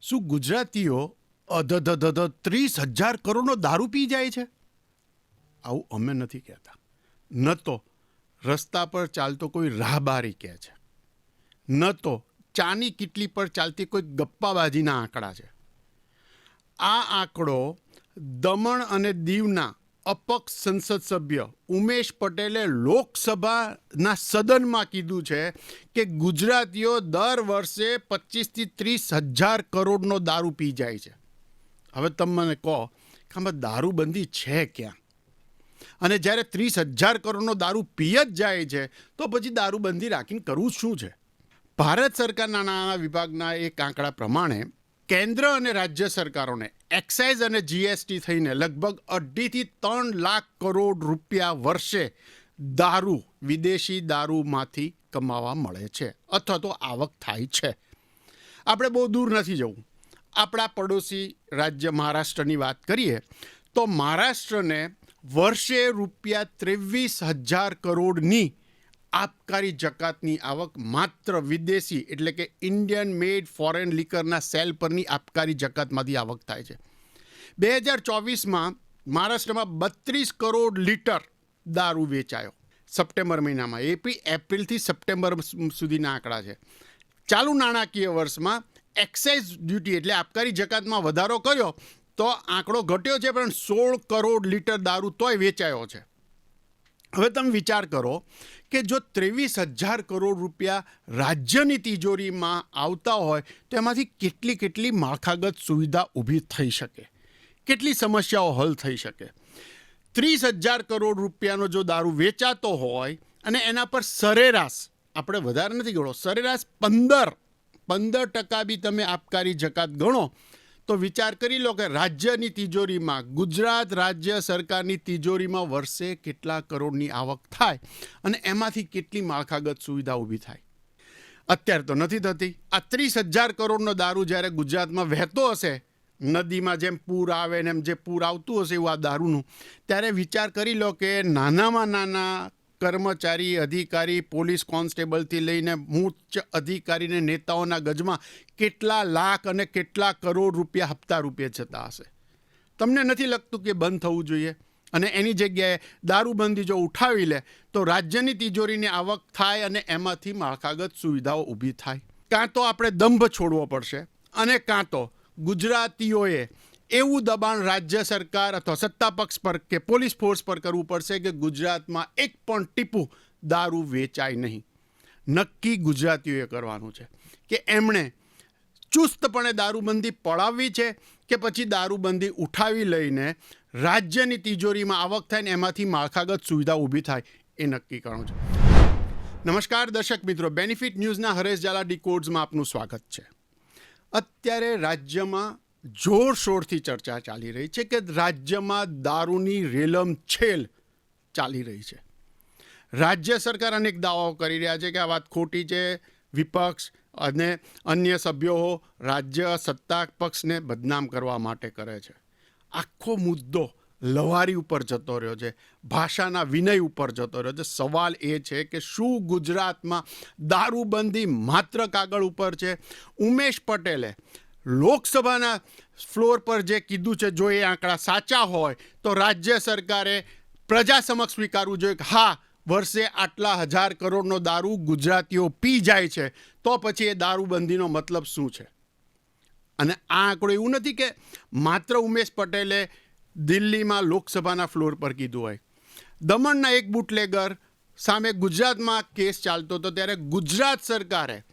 શું ગુજરાતીઓ અધધધધ ત્રીસ હજાર કરોડનો દારૂ પી જાય છે? આવું અમે નથી કહેતા. ન તો રસ્તા પર ચાલતો કોઈ રાહબારી કહે છે. ન તો ચાની કિટલી પર ચાલતી કોઈ ગપ્પાબાજીના આંકડા છે. આ આંકડો દમણ અને દીવના અપક્ષ સંસદ સભ્ય ઉમેશ પટેલે લોકસભાના સદનમાં કીધું છે કે ગુજરાતીઓ દર વર્ષે પચીસથી ત્રીસ હજાર કરોડનો દારૂ પી જાય છે. હવે તમે મને કહો કે આમાં દારૂબંધી છે ક્યાં? અને જ્યારે ત્રીસ હજાર કરોડનો દારૂ પી જ જાય છે, તો પછી દારૂબંધી રાખીને કરવું શું છે? ભારત સરકારના નાણાં વિભાગના એક આંકડા પ્રમાણે કેન્દ્ર અને રાજ્ય સરકારોને એક્સાઇઝ અને જીએસટી થઈને લગભગ અઢીથી ત્રણ લાખ કરોડ રૂપિયા વર્ષે દારૂ, વિદેશી દારૂમાંથી કમાવા મળે છે અથવા તો આવક થાય છે. આપણે બહુ દૂર નથી જવું. આપણા પડોશી રાજ્ય મહારાષ્ટ્રની વાત કરીએ, તો મહારાષ્ટ્રને વર્ષે રૂપિયા ત્રેવીસ હજાર કરોડની આબકારી જકાતની આવક માત્ર વિદેશી એટલે કે ઇન્ડિયન મેડ ફોરેન લીકરના સેલ પરની આબકારી જકાતમાંથી આવક થાય છે. બે હજાર ચોવીસમાં મહારાષ્ટ્રમાં બત્રીસ કરોડ લીટર દારૂ વેચાયો. સપ્ટેમ્બર મહિનામાં એપી એપ્રિલથી સપ્ટેમ્બર સુધીના આંકડા છે. ચાલુ નાણાકીય વર્ષમાં એક્સાઇઝ ડ્યુટી એટલે આબકારી જકાતમાં વધારો કર્યો તો આંકડો ઘટ્યો છે, પણ સોળ કરોડ લીટર દારૂ તોય વેચાયો છે. હવે તમે વિચાર કરો કે જો ત્રેવીસ હજાર કરોડ રૂપિયા રાજ્યની તિજોરીમાં આવતા હોય, તો એમાંથી કેટલી કેટલી માળખાગત સુવિધા ઊભી થઈ શકે? કેટલી સમસ્યાઓ હલ થઈ શકે? ત્રીસ હજાર કરોડ રૂપિયાનો જો દારૂ વેચાતો હોય અને એના પર સરેરાશ, આપણે વધારે નથી ગણો, સરેરાશ પંદર પંદર ટકા બી તમે આબકારી જકાત ગણો તો વિચાર કરી લો કે રાજ્યની તિજોરીમાં, ગુજરાત રાજ્ય સરકારની તિજોરીમાં વર્ષે કેટલા કરોડની આવક થાય અને એમાંથી કેટલી માળખાગત સુવિધા ઊભી થાય? અત્યારે તો નથી થતી. આ ત્રીસ હજાર કરોડનો દારૂ જ્યારે ગુજરાતમાં વહેતો હશે, નદીમાં જેમ પૂર આવે ને એમ જે પૂર આવતું હશે એવું આ દારૂનું, ત્યારે વિચાર કરી લો કે નાનામાં નાના કર્મચારી, અધિકારી, પોલીસ કોન્સ્ટેબલથી લઈને ઉચ્ચ અધિકારીને નેતાઓના ગજમાં કેટલા લાખ અને કેટલા કરોડ રૂપિયા હપ્તા રૂપિયા જતા હશે? તમને નથી લાગતું કે બંધ થવું જોઈએ? અને એની જગ્યાએ દારૂબંધી જો ઉઠાવી લે, તો રાજ્યની તિજોરીની આવક થાય અને એમાંથી માળખાગત સુવિધાઓ ઊભી થાય. કાં તો આપણે દંભ છોડવો પડશે અને કાં તો ગુજરાતીઓએ એવું દબાણ રાજ્ય સરકાર અથવા સત્તા પક્ષ પર કે પોલીસ ફોર્સ પર કરવું પડશે કે ગુજરાતમાં એક પણ ટીપું દારૂ વેચાય નહીં. નક્કી ગુજરાતીઓએ કરવાનું છે કે એમણે ચુસ્તપણે દારૂબંધી પડાવવી છે કે પછી દારૂબંધી ઉઠાવી લઈને રાજ્યની તિજોરીમાં આવક થાય ને એમાંથી માળખાગત સુવિધા ઊભી થાય એ નક્કી કરવાનું છે. નમસ્કાર દર્શક મિત્રો બેનિફિટ ન્યૂઝના હરેશ ઝાલા ડીકોડ્સમાં આપનું સ્વાગત છે. અત્યારે રાજ્યમાં જોરશોરથી ચર્ચા ચાલી રહી છે કે રાજ્યમાં દારૂની રેલમ છેલ ચાલી રહી છે. રાજ્ય સરકાર અનેક દાવાઓ કરી રહ્યા છે કે આ વાત ખોટી છે, વિપક્ષ અને અન્ય સભ્યો રાજ્ય સત્તા પક્ષને બદનામ કરવા માટે કરે છે. આખો મુદ્દો લવારી ઉપર જતો રહ્યો છે, ભાષાના વિનય ઉપર જતો રહ્યો છે. સવાલ એ છે કે શું ગુજરાતમાં દારૂબંધી માત્ર કાગળ ઉપર છે? ઉમેશ પટેલે લોકસભાના ફ્લોર પર જે કીધું છે, જો એ આંકડા સાચા હોય, તો રાજ્ય સરકારે પ્રજા સમક્ષ સ્વીકારવું જોઈએ કે હા, વર્ષે આટલા હજાર કરોડનો દારૂ ગુજરાતીઓ પી જાય છે, તો પછી એ દારૂબંધીનો મતલબ શું છે? અને આ આંકડો એવું નથી કે માત્ર ઉમેશ પટેલે દિલ્હીમાં લોકસભાના ફ્લોર પર કીધું હોય. દમણના એક બુટલેગર સામે ગુજરાતમાં કેસ ચાલતો હતો, ત્યારે ગુજરાત સરકારે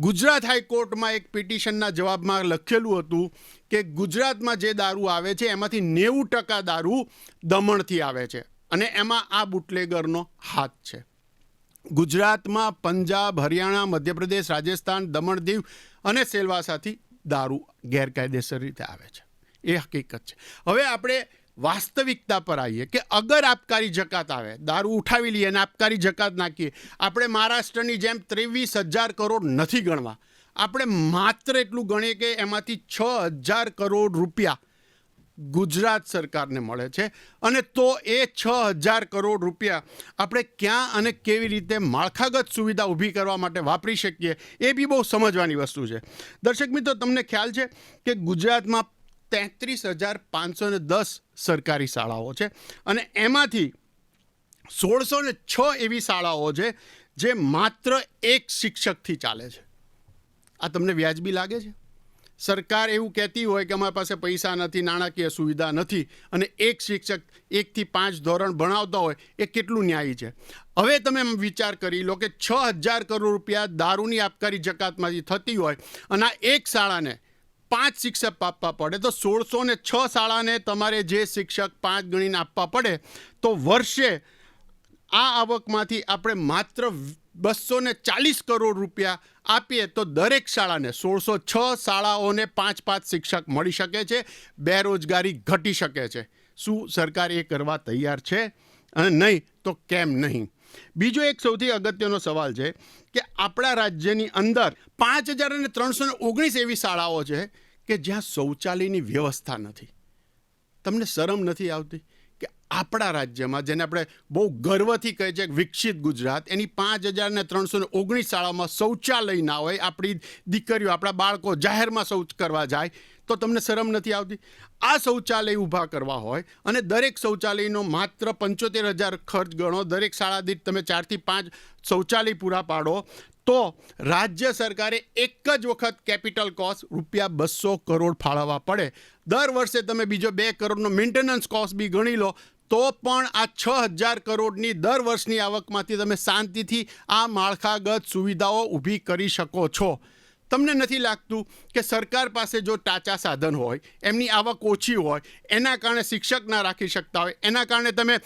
ગુજરાત હાઈકોર્ટમાં એક પિટિશનના જવાબમાં લખેલું હતું કે ગુજરાતમાં જે દારૂ આવે છે, એમાંથી નેવું ટકા દારૂ દમણથી આવે છે અને એમાં આ બુટલેગરનો હાથ છે. ગુજરાતમાં પંજાબ, હરિયાણા, મધ્યપ્રદેશ, રાજસ્થાન, દમણ, દીવ અને સેલવાસાથી દારૂ ગેરકાયદેસર રીતે આવે છે. એ હકીકત છે. હવે આપણે વાસ્તવિકતા પર આવીએ કે અગર આબકારી જકાત આવે, દારૂ ઉઠાવી લઈએ અને આબકારી જકાત નાખીએ, આપણે મહારાષ્ટ્રની જેમ ત્રેવીસ હજાર કરોડ નથી ગણવા. આપણે માત્ર એટલું ગણીએ કે એમાંથી છ હજાર કરોડ રૂપિયા ગુજરાત સરકારને મળે છે અને તો એ છ હજાર કરોડ રૂપિયા આપણે ક્યાં અને કેવી રીતે માળખાગત સુવિધા ઊભી કરવા માટે વાપરી શકીએ, એ બી બહુ સમજવાની વસ્તુ છે. દર્શક મિત્રો, તમને ખ્યાલ છે કે ગુજરાતમાં તેત્રીસ હજાર પાંચસો ને દસ સરકારી શાળાઓ છે. અને એમાંથી સોળસો ને છ એવી શાળાઓ છે જે માત્ર એક શિક્ષકથી ચાલે છે. આ તમને વ્યાજબી લાગે છે? સરકાર એવું કહેતી હોય કે અમારી પાસે પૈસા નથી, નાણાકીય સુવિધા નથી અને એક શિક્ષક એકથી પાંચ ધોરણ ભણાવતા હોય એ કેટલું ન્યાયી છે? હવે તમે વિચાર કરી લો કે છ હજાર કરોડ રૂપિયા દારૂની આબકારી જકાતમાંથી થતી હોય અને આ એક શાળાને પાંચ શિક્ષક આપવા પડે, તો સોળસો ને છ શાળાને તમારે જે શિક્ષક પાંચ ગણીને આપવા પડે, તો વર્ષે આ આવકમાંથી આપણે માત્ર બસો ને ચાલીસ કરોડ રૂપિયા આપીએ તો દરેક શાળાને સોળસો છ શાળાઓને પાંચ પાંચ શિક્ષક મળી શકે છે, બેરોજગારી ઘટી શકે છે. શું સરકાર એ કરવા તૈયાર છે? અને નહીં તો કેમ નહીં? બીજો એક સૌથી અગત્યનો સવાલ છે કે આપણા રાજ્યની અંદર પાંચ હજાર અને ત્રણસો ને ઓગણીસ એવી શાળાઓ છે કે જ્યાં શૌચાલયની વ્યવસ્થા નથી. તમને શરમ નથી આવતી કે આપણા રાજ્યમાં, જેને આપણે બહુ ગર્વથી કહે છે વિકસિત ગુજરાત, એની પાંચ હજાર ને ત્રણસો ને ઓગણીસ શાળામાં શૌચાલય ના હોય, આપણી દીકરીઓ, આપણા બાળકો જાહેરમાં શૌચ કરવા જાય તો તમને શરમ નથી આવતી? આ શૌચાલય ઊભા કરવા હોય અને દરેક શૌચાલયનો માત્ર પંચોતેર હજાર ખર્ચ ગણો, દરેક શાળા દીઠ તમે ચારથી પાંચ શૌચાલય પૂરા પાડો, તો રાજ્ય સરકારે એક જ વખત કેપિટલ કોસ્ટ રૂપિયા બસો કરોડ ફાળવવા પડે. દર વર્ષે તમે બીજો બે કરોડનો મેન્ટેનન્સ કોસ્ટ બી ગણી લો, તો પણ આ છ હજાર કરોડની દર વર્ષની આવકમાંથી તમે શાંતિથી આ માળખાગત સુવિધાઓ ઊભી કરી શકો છો. તમને નથી લાગતું કે સરકાર પાસે જો ટાચા સાધન હોય, એમની આવક ઓછી હોય, એના કારણે શિક્ષક ના રાખી શકતા હોય, એના કારણે તમે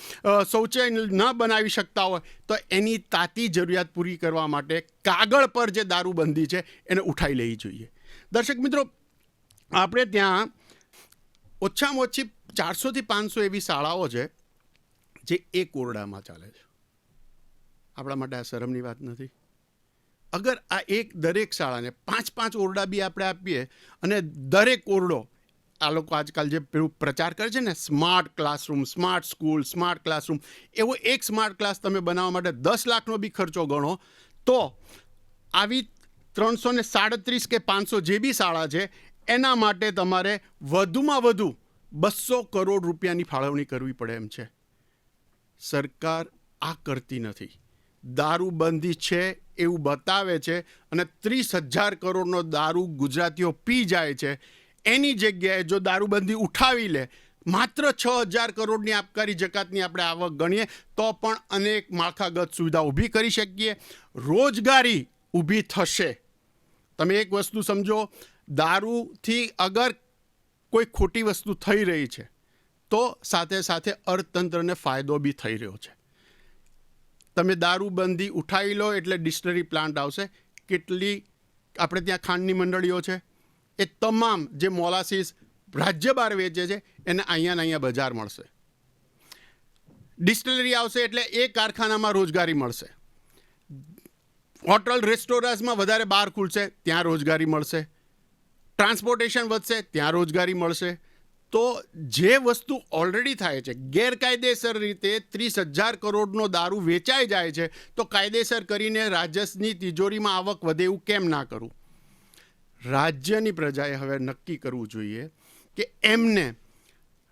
શૌચાલય ન બનાવી શકતા હોય, તો એની તાતી જરૂરિયાત પૂરી કરવા માટે કાગળ પર જે દારૂબંધી છે, એને ઉઠાઈ લેવી જોઈએ. દર્શક મિત્રો, આપણે ત્યાં ઓછામાં ઓછી ચારસોથી પાંચસો એવી શાળાઓ છે, જે એક ઓરડામાં ચાલે છે. આપણા માટે આ શરમની વાત નથી. અગર આ એક દરેક શાળાને પાંચ પાંચ ઓરડા બી આપણે આપીએ અને દરેક ઓરડો, આ લોકો આજકાલ જે પેલું પ્રચાર કરે છે ને, smart classroom, smart school, smart classroom, એવો એક સ્માર્ટ ક્લાસ તમે બનાવવા માટે દસ લાખનો બી ખર્ચો ગણો, તો આવી ત્રણસો ને સાડત્રીસ કે પાંચસો જે બી શાળા છે, એના માટે તમારે વધુમાં વધુ બસો કરોડ રૂપિયાની ફાળવણી કરવી પડે એમ છે. સરકાર આ કરતી નથી. દારૂબંધી છે એવું બતાવે છે અને ત્રીસ હજાર કરોડનો દારૂ ગુજરાતીઓ પી જાય છે. એની જગ્યાએ જો દારૂબંધી ઉઠાવી લે, માત્ર છ હજાર કરોડની આબકારી જકાતની આપણે આવક ગણીએ, તો પણ અનેક માળખાગત સુવિધા ઊભી કરી શકીએ. રોજગારી ઊભી થશે. તમે એક વસ્તુ સમજો, દારૂથી અગર કોઈ ખોટી વસ્તુ થઈ રહી છે, તો સાથે સાથે અર્થતંત્રને ફાયદો બી થઈ રહ્યો છે. તમે દારૂબંધી ઉઠાવી લો એટલે ડિસ્ટરી પ્લાન્ટ આવશે. કેટલી આપણે ત્યાં ખાંડની મંડળીઓ છે. એ તમામ જે મોલાસીસ રાજ્ય બહાર વેચે છે, એને અહીંયા ને અહીંયા બજાર મળશે. ડિસ્ટિલરી આવશે એટલે એ કારખાનામાં રોજગારી મળશે. હોટલ રેસ્ટોરન્ટ્સમાં વધારે બાર ખુલશે, ત્યાં રોજગારી મળશે. ટ્રાન્સપોર્ટેશન વધશે, ત્યાં રોજગારી મળશે. તો જે વસ્તુ ઓલરેડી થાય છે, ગેરકાયદેસર રીતે ત્રીસ હજાર કરોડનો દારૂ વેચાઈ જાય છે, તો કાયદેસર કરીને રાજ્યની તિજોરીમાં આવક વધે એવું કેમ ના કરવું રાજ્યની પ્રજાએ હવે નક્કી કરવું જોઈએ કે એમને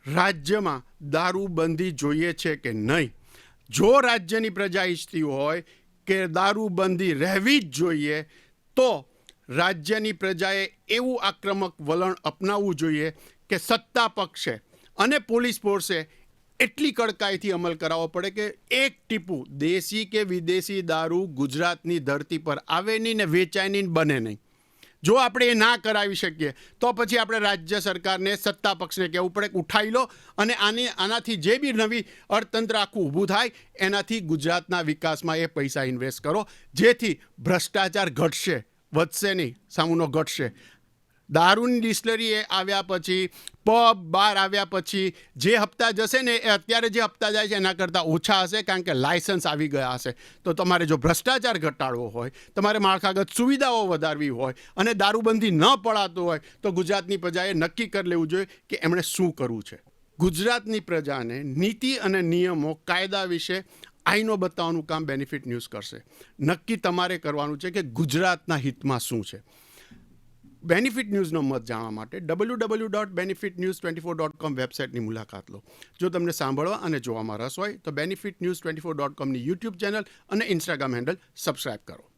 રાજ્યમાં દારૂબંધી જોઈએ છે કે નહીં. જો રાજ્યની પ્રજા ઈચ્છતી હોય કે દારૂબંધી રહેવી જ જોઈએ, તો રાજ્યની પ્રજાએ એવું આક્રમક વલણ અપનાવવું જોઈએ કે સત્તા પક્ષે અને પોલીસ ફોર્સે એટલી કડકાઈથી અમલ કરાવવો પડે કે એક ટીપું દેશી કે વિદેશી દારૂ ગુજરાતની ધરતી પર આવે નહીં ને વેચાય નહીં બને નહીં. જો આપણે એ ના કરાવી શકીએ, તો પછી આપણે રાજ્ય સરકારને, સત્તા પક્ષને કહેવું પડે કે ઉઠાવી લો અને આની, આનાથી જે બી નવી અર્થતંત્ર આખું ઊભું થાય, એનાથી ગુજરાતના વિકાસમાં એ પૈસા ઇન્વેસ્ટ કરો. જેથી ભ્રષ્ટાચાર ઘટશે, વધશે નહીં, સામુનો ઘટશે. દારૂની ડિસ્લરી આવ્યા પછી, પબ, બાર આવ્યા પછી, જે હપ્તા જશે ને એ અત્યારે જે હપ્તા જાય છે એના કરતાં ઓછા હશે કારણ કે લાયસન્સ આવી ગયા હશે. તો તમારે જો ભ્રષ્ટાચાર ઘટાડવો હોય, તમારે માળખાગત સુવિધાઓ વધારવી હોય અને દારૂબંધી ન પડાતું હોય, તો ગુજરાતની પ્રજાએ નક્કી કરી લેવું જોઈએ કે એમણે શું કરવું છે. ગુજરાતની પ્રજાને નીતિ અને નિયમો કાયદા વિશે આઈનો બતાવવાનું કામ બેનિફિટ ન્યૂઝ કરશે. નક્કી તમારે કરવાનું છે કે ગુજરાતના હિતમાં શું છે. બેનિફિટ ન્યૂઝનો મત જાણવા માટે W W dot Benefit News twenty four dot com વેબસાઇટની મુલાકાત લો. જો તમને સાંભળવા અને જોવામાં રસ હોય તો Benefit News twenty four dot કોમની YouTube channel અને ઇન્સ્ટાગ્રામ હેન્ડલ સબસ્ક્રાઇબ કરો.